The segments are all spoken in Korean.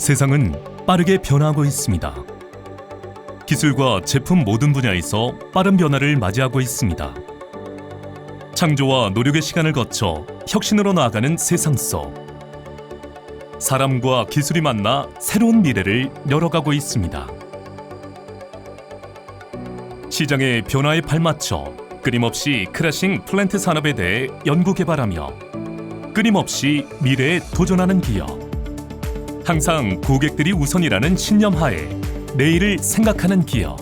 세상은 빠르게 변화하고 있습니다. 기술과 제품 모든 분야에서 빠른 변화를 맞이하고 있습니다. 창조와 노력의 시간을 거쳐 혁신으로 나아가는 세상 속 사람과 기술이 만나 새로운 미래를 열어가고 있습니다. 시장의 변화에 발맞춰 끊임없이 크래싱 플랜트 산업에 대해 연구 개발하며 끊임없이 미래에 도전하는 기업. 항상 고객들이 우선이라는 신념 하에 내일을 생각하는 기업.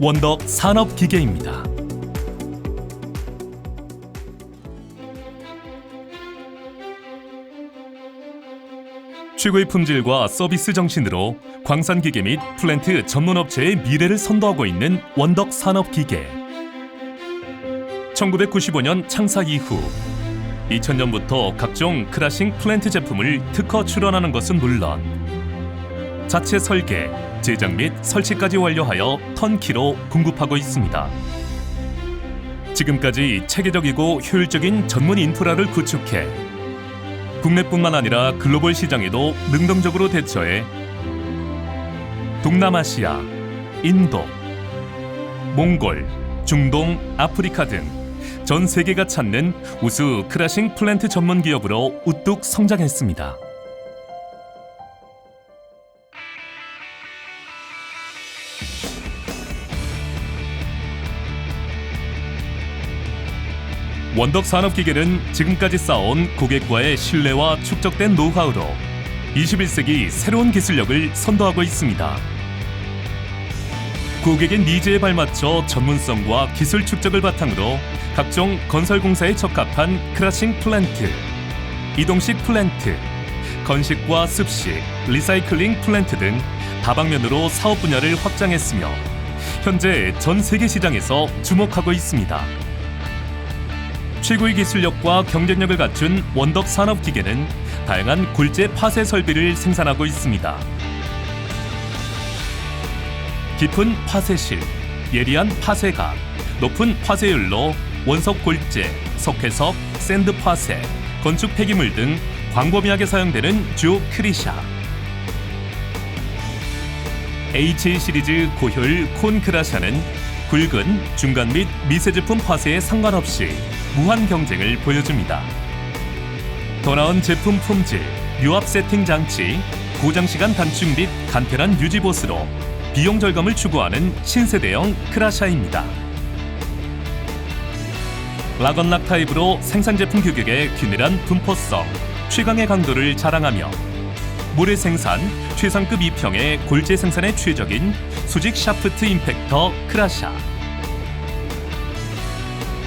원덕 산업기계입니다. 최고의 품질과 서비스 정신으로 광산기계 및 플랜트 전문업체의 미래를 선도하고 있는 원덕 산업기계. 1995년 창사 이후 2000년부터 각종 크라싱 플랜트 제품을 특허 출원하는 것은 물론 자체 설계, 제작 및 설치까지 완료하여 턴키로 공급하고 있습니다. 지금까지 체계적이고 효율적인 전문 인프라를 구축해 국내뿐만 아니라 글로벌 시장에도 능동적으로 대처해 동남아시아, 인도, 몽골, 중동, 아프리카 등 전 세계가 찾는 우수 크라싱 플랜트 전문 기업으로 우뚝 성장했습니다. 원덕 산업기계는 지금까지 쌓아온 고객과의 신뢰와 축적된 노하우로 21세기 새로운 기술력을 선도하고 있습니다. 고객의 니즈에 발맞춰 전문성과 기술 축적을 바탕으로 각종 건설 공사에 적합한 크라싱 플랜트, 이동식 플랜트, 건식과 습식, 리사이클링 플랜트 등 다방면으로 사업 분야를 확장했으며 현재 전 세계 시장에서 주목하고 있습니다. 최고의 기술력과 경쟁력을 갖춘 원덕 산업기계는 다양한 굴재 파쇄 설비를 생산하고 있습니다. 깊은 파쇄실, 예리한 파쇄각, 높은 파쇄율로 원석 골재, 석회석, 샌드 파쇄, 건축 폐기물 등 광범위하게 사용되는 주요 크리샤. H 시리즈 고효율 콘크라샤는 굵은, 중간 및 미세 제품 파쇄에 상관없이 무한 경쟁을 보여줍니다. 더 나은 제품 품질, 유압 세팅 장치, 고장 시간 단축 및 간편한 유지 보수로 비용 절감을 추구하는 신세대형 크라샤입니다. 락언락 타입으로 생산 제품 규격의 균일한 분포성, 최강의 강도를 자랑하며 모래 생산, 최상급 이평의 골재 생산에 최적인 수직 샤프트 임팩터 크라샤.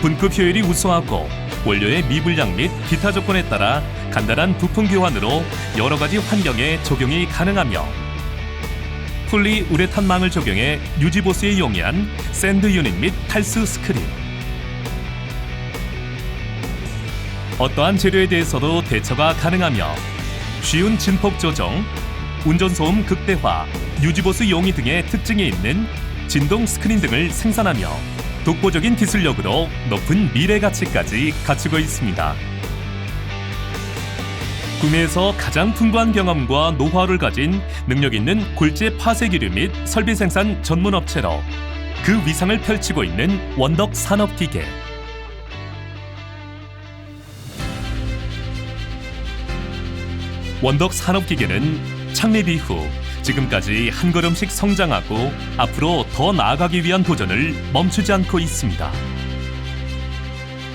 분급 효율이 우수하고 원료의 미불량 및 기타 조건에 따라 간단한 부품 교환으로 여러 가지 환경에 적용이 가능하며 폴리 우레탄망을 적용해 유지 보수에 용이한 샌드 유닛 및 탈수 스크린. 어떠한 재료에 대해서도 대처가 가능하며 쉬운 진폭 조정, 운전소음 극대화, 유지보수 용이 등의 특징이 있는 진동 스크린 등을 생산하며 독보적인 기술력으로 높은 미래 가치까지 갖추고 있습니다. 구매에서 가장 풍부한 경험과 노하우를 가진 능력 있는 골재 파쇄 기류 및 설비 생산 전문 업체로 그 위상을 펼치고 있는 원덕 산업기계. 원덕 산업기계는 창립 이후 지금까지 한 걸음씩 성장하고 앞으로 더 나아가기 위한 도전을 멈추지 않고 있습니다.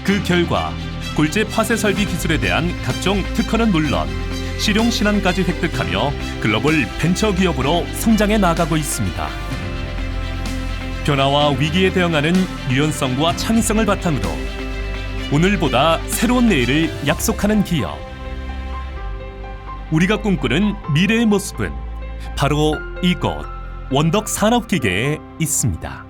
그 결과 골재 파쇄 설비 기술에 대한 각종 특허는 물론 실용 신안까지 획득하며 글로벌 벤처 기업으로 성장해 나가고 있습니다. 변화와 위기에 대응하는 유연성과 창의성을 바탕으로 오늘보다 새로운 내일을 약속하는 기업. 우리가 꿈꾸는 미래의 모습은 바로 이곳 원덕 산업기계에 있습니다.